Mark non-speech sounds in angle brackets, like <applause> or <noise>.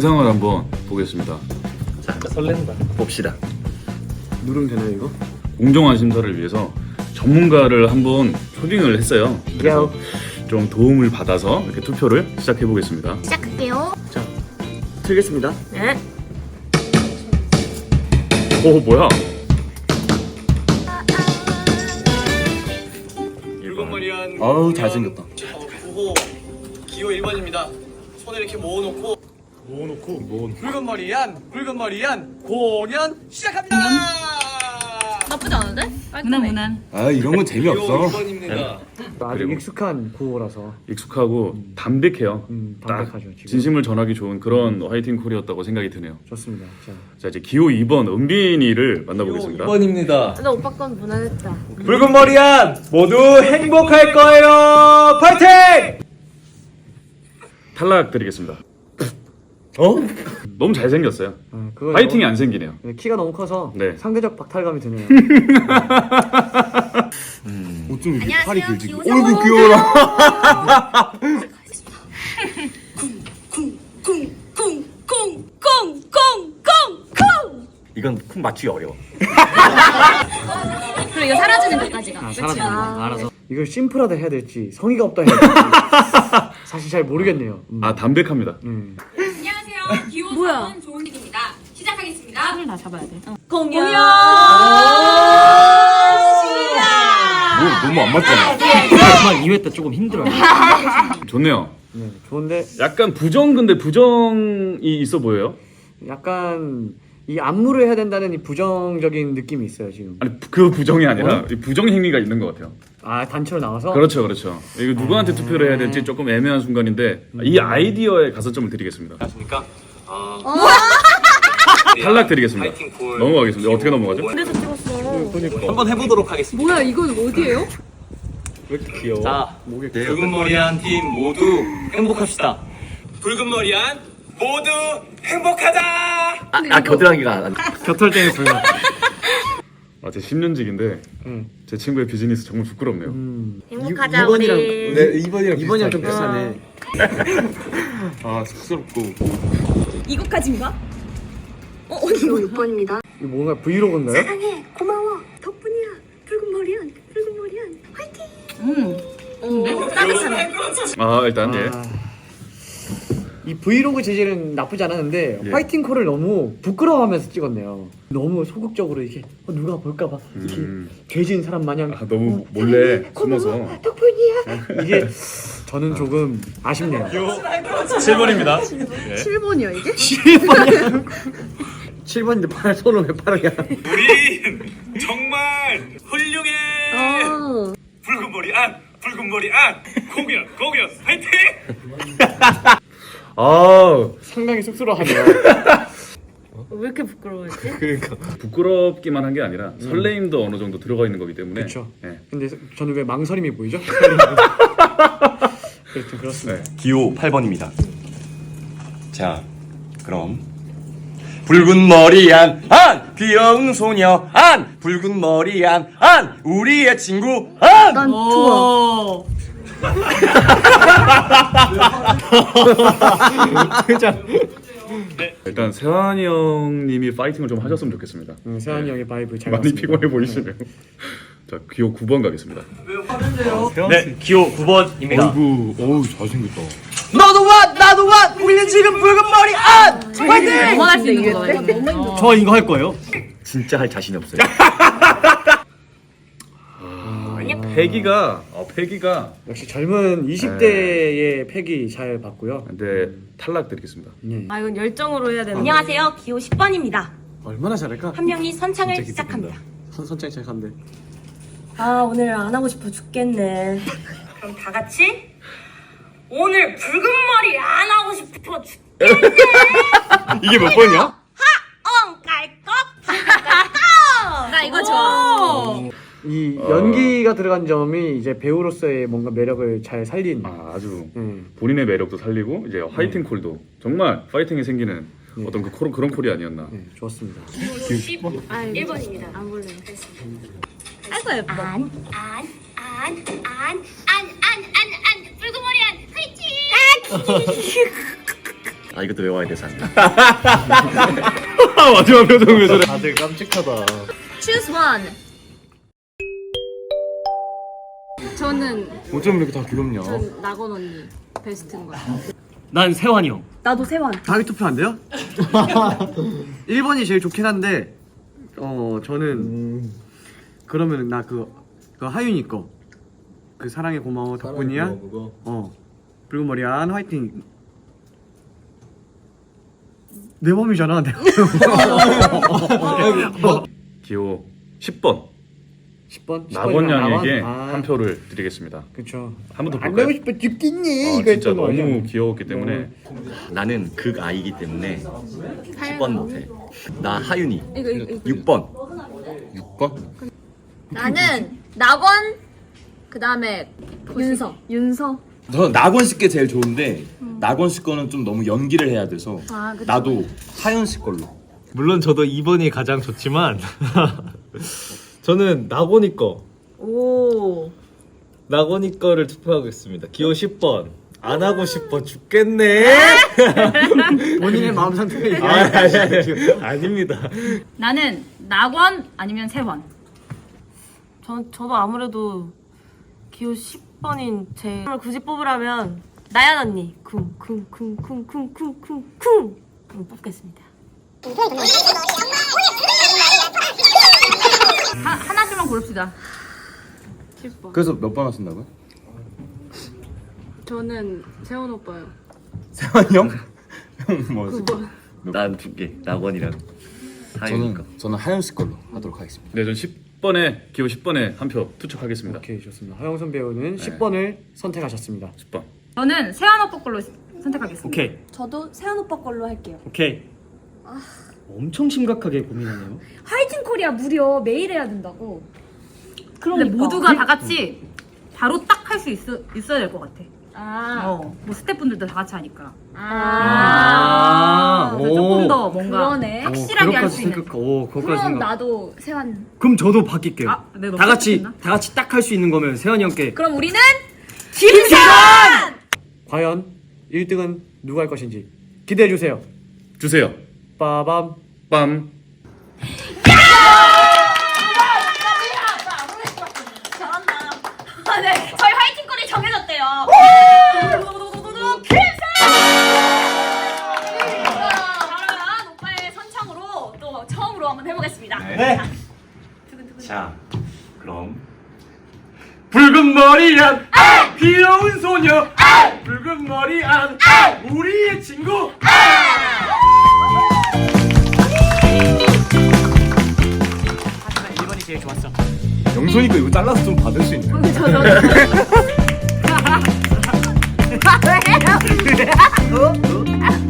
영상을 한번 보겠습니다. 잠깐 설렌다. 봅시다. 누르면 되나요 이거? 공정한 심사를 위해서 전문가를 한번 초빙을 했어요. 그래서 좀 도움을 받아서 이렇게 투표를 시작해 보겠습니다. 시작할게요. 자 틀겠습니다. 네. 오 뭐야? 붉은머리한 아우 잘생겼다. 9호 기호 1번입니다. 손을 이렇게 모아놓고 모아놓고 모아. 붉은 머리한 붉은 머리한 공연 시작합니다. 나쁘지 않은데? 무난 무난. 아 이런 건 재미없어. 2번입니다. 아주 그리고- 익숙한 구호라서 익숙하고 담백해요. 음, 딱 담백하죠, 지금. 진심을 전하기 좋은 그런 화이팅 콜이었다고 생각이 드네요. 좋습니다. 자 자 이제 기호 2번 은빈이를 만나보겠습니다. 2번입니다. 나 오빠 건 무난했다. 붉은 머리한 모두 행복할 거예요. 파이팅! 탈락 드리겠습니다. 어? 너무 잘생겼어요. 아, 그거 화이팅이 너무- 안 생기네요. 네, 키가 너무 커서 네. 상대적 박탈감이 드네요. <laughs> 어쩜 이렇게 팔이 길지? 기호 어이구 귀여워라. 쿵쿵쿵쿵쿵쿵쿵쿵. <laughs> 이건 쿵 맞추기 어려워. <laughs> 그리고 이거 사라지는 것까지가. 아, 사라져. 알아서. 이걸 심플하다 해야 될지 성의가 없다 해야 될지 사실 잘 모르겠네요. 음. 아 담백합니다. 음. 기호 뭐야? 4번 조은익입니다. 시작하겠습니다. 손을 다 잡아야 돼. 공연. 뭐 너무 안 맞잖아. 정말 2회 때 조금 힘들어요. <laughs> 좋네요. 네, 좋은데 약간 부정 근데 부정이 있어 보여요. 약간 이 안무를 해야 된다는 이 부정적인 느낌이 있어요 지금. 아니 그 부정이 아니라 어? 이 부정 행위가 있는 것 같아요. 아 단체로 나와서. 그렇죠, 그렇죠. 이거 누구한테 투표를 해야 될지 조금 애매한 순간인데 이 아이디어에 가산점을 드리겠습니다. 안녕하십니까? 탈락 드리겠습니다. 파이팅 콜. 넘어가겠습니다. 어떻게 넘어가죠? 그래서 찍었어. 한번 해보도록 하겠습니다. 뭐야 이건 어디예요? 왜 이렇게 귀여워? 자, 목에 붉은 머리한 팀 모두 행복합시다. 붉은 머리한 모두 행복하자. 아, 아 겨드랑이가 안. 곁털 불만. 아, 제 10년직인데 응. 제 친구의 비즈니스 정말 부끄럽네요. 음. 행복하자 2번이랑 우리. 네 2번이랑 이번이랑 좀 비슷하네. 아 쑥스럽고. 이거까지인가? 어 언니 6번입니다. 이거 뭔가 브이로그인가요? 사랑해, 고마워, 덕분이야. 붉은 머리한, 붉은 머리한, 화이팅! 아 일단 예. 아, 이 브이로그 재질은 나쁘지 않았는데 예. 화이팅 콜을 너무 부끄러워하면서 찍었네요. 너무 소극적으로 이렇게 어, 누가 볼까봐 이렇게 음. 죄진 사람 마냥 아, 너무 몰래 고마워, 숨어서 덕분이야. 이게 저는 조금 아쉽네요. 7번입니다. 7번이야 이게? 7번이야. 7번인데 팔 손을 왜 빠르게 우린 정말 훌륭해. 아. 붉은 머리 안, 붉은 머리 안. 공연, 공연, 파이팅! <laughs> 아 상당히 쑥스러워하네요. 왜 이렇게 부끄러워했지? <laughs> 부끄럽기만 한 게 아니라 설레임도 어느 정도 들어가 있는 거기 때문에. 그쵸. 예. 근데 저는 왜 망설임이 보이죠? <laughs> 그렇죠, 그렇습니다. 네. 기호 8번입니다. 자 그럼 붉은 머리한 안 귀여운 소녀 안 붉은 머리한 안 우리의 친구 안 난 좋아. 일단 세환이 형님이 파이팅을 좀 하셨으면 좋겠습니다. 음, 세환이 형의 바이브 잘 많이 봤습니다. 피곤해 보이시네요. 자 기호 9번 가겠습니다. 네, 기호 9번입니다. 어이구 어우 잘생겼다. 너도 와, 나도 와. 우리는 지금 붉은 머리 안. 파이팅! 넘어갈 수 있는. 어. 저 이거 할 거예요. 진짜 할 자신이 없어요. <laughs> 패기가 어, 패기가 역시 젊은 20대의 팩이 잘 봤고요. 근데 탈락 드리겠습니다. 네. 아 이건 열정으로 해야 되는. 안녕하세요. 기호 10번입니다. 얼마나 잘할까? 한 명이 선창을 시작합니다. 선, 선창 시작한데. 아 오늘 안 하고 싶어 죽겠네. 그럼 다 같이 오늘 붉은 머리 안 하고 싶어 죽. <laughs> 이게 몇 번이야? 엉 깔꺽. 나 이거 좋아. 이 어. 연기가 들어간 점이 이제 배우로서의 뭔가 매력을 잘 살린. 아, 아주 음. 본인의 매력도 살리고 이제 화이팅 콜도 정말 파이팅이 생기는 어떤 그 콜, 그런 콜이 아니었나. 네, 좋았습니다. 1번입니다. 안 볼래. 아이고 예뻐. 안, 안, 안, 안, 안, 안, 안, 안, 붉은 머리한, 화이팅! <laughs> 아 이것도 외워야 돼서 안 돼. <laughs> <laughs> 마지막 표정 왜 저래? 다들 깜찍하다. Choose one. 저는 어쩜 이렇게 다 귀엽냐? 전 나건 언니 베스트인 거야. 난 세환이 형. 나도 세원. 다비 투표 안 돼요? <laughs> 1번이 제일 좋긴 한데 어 저는 그러면 나 그 그 하윤이 거그 사랑해 고마워 덕분이야 어 붉은 머리 안 화이팅 내 맘이잖아 내 기호 10번 <laughs> <laughs> 10번. 나건 양에게 아, 한 표를 드리겠습니다. 그쵸. 한번더 안 볼까요? 가고 싶어 죽겠니? 어, 이거 진짜 했던 거 아니야? 너무 귀여웠기 때문에 나는 극 아이기 때문에 10번 못해. 나 하윤이 이거 이거. 이거. 6번. 6번? 나는 나건 그 다음에 윤서. 윤서. 저는 낙원 씨께 제일 좋은데 낙원 씨 거는 좀 너무 연기를 해야 돼서 아. 나도 하연 씨 걸로. 물론 저도 2번이 가장 좋지만 <laughs> 저는 나곤이 거 오. 나곤이 거를 투표하겠습니다. 기호 10번. 안 하고 싶어 죽겠네. <laughs> 본인의 마음 상태 아, 아니, 아니, 아니, 아닙니다. 나는 낙원 아니면 세원. 저, 저도 아무래도 기호 10번인 제을 굳이 뽑으라면 나연 언니 쿵쿵쿵쿵쿵쿵쿵쿵 뽑겠습니다. 고릅시다. 그래서 몇 번 하신다고요? 저는 세원 오빠요. 세환이 형? 형 뭐? 난두 개. 낙원이랑 하윤이 거. 저는 저는 하연 씨 걸로 하도록 하겠습니다. 네, 전 10번에 기호 10번에 한 표 투척하겠습니다. 오케이 좋습니다. 허영선 배우는 10번을 선택하셨습니다. 10번. 저는 세원 오빠 걸로 선택하겠습니다. 오케이 저도 세연 오빠 걸로 할게요. 오케이. 엄청 심각하게 고민하네요. 화이팅 코리아 무려 매일 해야 된다고. 근데 그러니까. 모두가 다 같이 바로 딱 할수 있어 있어야 될 것 같아. 아. 어, 뭐 스태프분들도 다 같이 하니까. 아. 그래서 조금 더 뭔가 그러네. 확실하게 할 수 있는. 생각. 오, 그것까지 그럼 생각. 나도 세환. 그럼 저도 바뀔게요. 아, 네, 너무 다 같이 생각했나? 다 같이 딱 할 수 있는 거면 세환이 형께 그럼 우리는 과연 1등은 누가 할 것인지 기대해 주세요. 주세요. 빠밤. 빰. 아, 네. 저희 화이팅 콜이 정해졌대요. 그러면 오빠의 선창으로 또 처음으로 한번 해보겠습니다. 자, 그럼. 붉은 머리한 귀여운 소녀. 붉은 머리한 우리의 친구 诶嘿嘿嘿嘿嘿嘿嘿